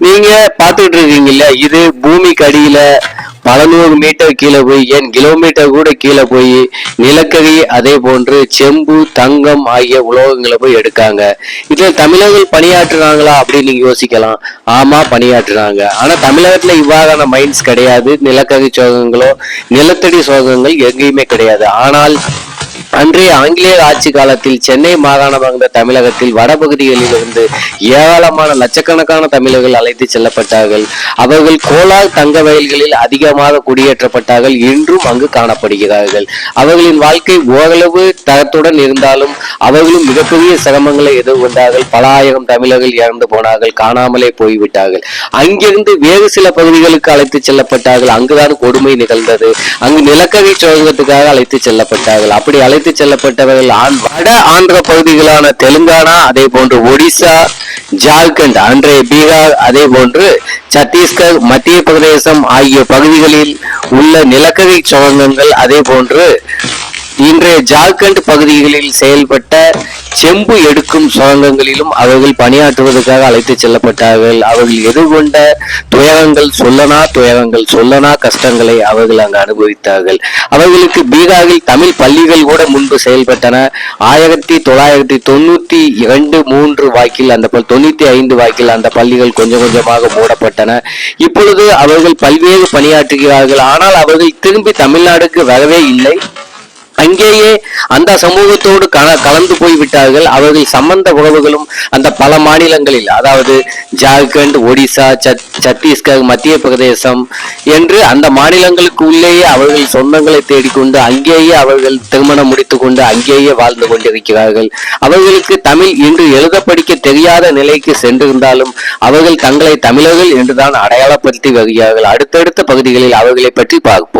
நீங்க பாத்துட்டு இருக்கீங்கல்ல இது பூமிக்கு அடியில பல நூறு மீட்டர் கீழே போய் ஏன் கிலோமீட்டர் கூட கீழே போய் நிலக்கரி அதே போன்று செம்பு தங்கம் ஆகிய உலோகங்களை போய் எடுக்காங்க. இதுல தமிழர்கள் பணியாற்றுறாங்களா அப்படின்னு நீங்க யோசிக்கலாம். ஆமா பணியாற்றுறாங்க. ஆனா தமிழகத்துல இவ்வாறான மைன்ஸ் கிடையாது. நிலக்கரி சோகங்களோ நிலத்தடி சோகங்கள் எங்கேயுமே கிடையாது. ஆனால் அன்றைய ஆங்கிலேயர் ஆட்சி காலத்தில் சென்னை மாகாணம் வந்த தமிழகத்தில் வடபகுதிகளில் இருந்து ஏராளமான லட்சக்கணக்கான தமிழர்கள் அழைத்து செல்லப்பட்டார்கள். அவர்கள் கோலார் தங்க வயல்களில் அதிகமாக குடியேற்றப்பட்டார்கள். இன்றும் அங்கு காணப்படுகிறார்கள். அவர்களின் வாழ்க்கை ஓரளவு தரத்துடன் இருந்தாலும் அவர்களும் மிகப்பெரிய சிரமங்களை எதிர்கொண்டார்கள். பல ஆயிரம் தமிழர்கள் இறந்து போனார்கள். காணாமலே போய்விட்டார்கள். அங்கிருந்து வேறு சில பகுதிகளுக்கு அழைத்து செல்லப்பட்டார்கள். அங்குதான் கொடுமை நிகழ்ந்தது. அங்கு நிலக்கரி சுரங்கத்துக்காக அழைத்து செல்லப்பட்டார்கள். அப்படி அழைத்து செல்லப்பட்டவர்கள் வட ஆந்திர பகுதிகளான தெலுங்கானா அதே போன்று ஒடிசா ஜார்க்கண்ட் அன்றைய பீகார் அதே போன்று சத்தீஸ்கர் மத்திய பிரதேசம் ஆகிய பகுதிகளில் உள்ள நிலக்கரி சுரங்கங்கள் அதே போன்று இன்றைய ஜார்க்கண்ட் பகுதிகளில் செயல்பட்ட செம்பு எடுக்கும் சுரங்கங்களிலும் அவர்கள் பணியாற்றுவதற்காக அழைத்து செல்லப்பட்டார்கள். அவர்கள் எதிர்கொண்ட துயரங்கள் சொல்லனா துயரங்கள் சொல்லனா கஷ்டங்களை அவர்கள் அங்கு அனுபவித்தார்கள். அவர்களுக்கு பீகாரில் தமிழ் பள்ளிகள் கூட முன்பு செயல்பட்டன. ஆயிரத்தி தொள்ளாயிரத்தி தொண்ணூத்தி இரண்டு மூன்று வாக்கில் அந்த தொண்ணூத்தி ஐந்து வாக்கில் அந்த பள்ளிகள் கொஞ்சம் கொஞ்சமாக மூடப்பட்டன. இப்பொழுது அவர்கள் பல்வேறு பணியாற்றுகிறார்கள். ஆனால் அவர்கள் திரும்பி தமிழ்நாடுக்கு வரவே இல்லை. அங்கேயே அந்த சமூகத்தோடு கல கலந்து போய்விட்டார்கள் அவர்கள் சம்பந்த உறவுகளும் அந்த பல மாநிலங்களில் அதாவது ஜார்க்கண்ட் ஒடிசா சத் சத்தீஸ்கர் மத்திய பிரதேசம் என்று அந்த மாநிலங்களுக்கு உள்ளேயே அவர்கள் சொந்தங்களை தேடிக்கொண்டு அங்கேயே அவர்கள் திருமணம் முடித்துக்கொண்டு அங்கேயே வாழ்ந்து கொண்டிருக்கிறார்கள். அவர்களுக்கு தமிழ் இன்று எழுத படிக்க தெரியாத நிலைக்கு சென்றிருந்தாலும் அவர்கள் தங்களை தமிழர்கள் என்றுதான் அடையாளப்படுத்தி வருகிறார்கள். அடுத்தடுத்த பகுதிகளில் அவர்களை பற்றி பார்ப்போம்.